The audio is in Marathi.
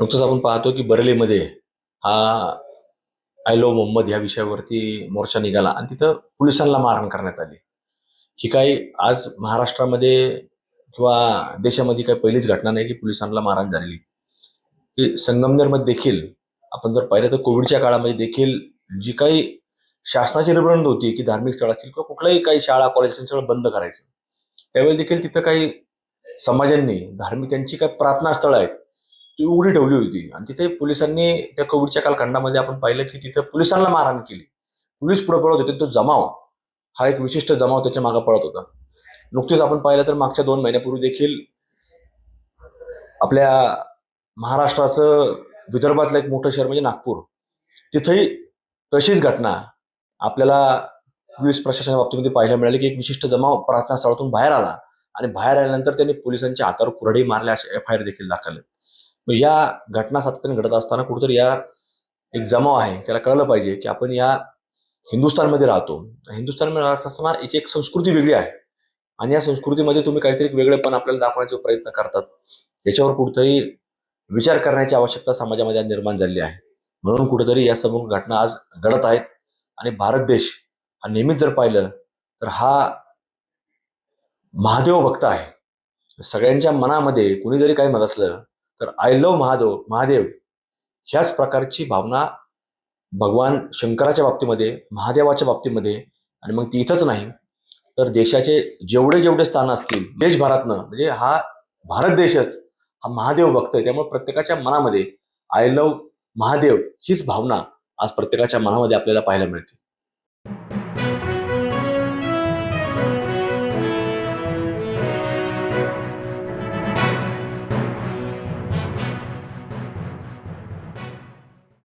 नुकतंच आपण पाहतो की बरेलीमध्ये हा आय लो मोहम्मद या विषयावरती मोर्चा निघाला आणि तिथं पोलिसांना मारहाण करण्यात आली. ही काही आज महाराष्ट्रामध्ये किंवा देशामध्ये काही पहिलीच घटना नाही की पोलिसांना मारहाण झालेली. की संगमनेरमध्ये देखील आपण जर पाहिलं तर कोविडच्या काळामध्ये देखील जी काही शासनाची निर्बंध होती की धार्मिक स्थळ असतील किंवा कुठलाही काही शाळा कॉलेज असेल सगळं बंद करायचं. त्यावेळी देखील तिथं काही समाजांनी धार्मिक त्यांची काही प्रार्थना स्थळं आहेत ती उघडी ठेवली होती. आणि तिथे पोलिसांनी त्या कोविडच्या कालखंडामध्ये आपण पाहिलं की तिथं पोलिसांना मारहाण केली. पोलीस पुढे पळत होते. तो जमाव हा एक विशिष्ट जमाव त्याच्यामागे पळत होता. नुकतीच आपण पाहिलं तर मागच्या दोन महिन्यापूर्वी देखील आपल्या महाराष्ट्राचं विदर्भातलं एक मोठं शहर म्हणजे नागपूर. तिथेही तशीच घटना आपल्याला पोलीस प्रशासनाच्या बाबतीमध्ये पाहायला मिळाली की एक विशिष्ट जमाव प्रार्थनास्थळातून बाहेर आला. आणि बाहेर आल्यानंतर त्यांनी पोलिसांच्या हातावर कुऱ्हाडी मारल्या अशा एफ आय आर देखील दाखल. आहेत. या घटना सातत्याने घडत असताना कुठेतरी या एक जमाव आहे. त्याला कळलं पाहिजे की आपण या हिंदुस्थानमध्ये राहतो. हिंदुस्थानमध्ये राहत असताना एक एक संस्कृती वेगळी आहे. आणि या संस्कृतीमध्ये तुम्ही काहीतरी वेगळेपण आपल्याला दाखवण्याचा प्रयत्न करतात. याच्यावर कुठेतरी विचार करण्याची आवश्यकता समाजामध्ये निर्माण झालेली आहे. म्हणून कुठेतरी या समोर घटना आज घडत आहेत. आणि भारत देश हा नेहमीच जर पाहिलं तर हा महादेव भक्त आहे. सगळ्यांच्या मनामध्ये कुणी जरी काही म्हणत असलं तर आय लव्ह महादेव महादेव. ह्याच प्रकारची भावना भगवान शंकराच्या बाबतीमध्ये महादेवाच्या बाबतीमध्ये आणि मग ती इथंच नाही. तर देशाचे जेवढे जेवढे स्थान असतील देशभरातनं म्हणजे हा भारत देशच हा महादेव भक्त आहे. त्यामुळे प्रत्येकाच्या मनामध्ये आय लव्ह महादेव हीच भावना आज प्रत्येकाच्या मनामध्ये आपल्याला पाहायला मिळते.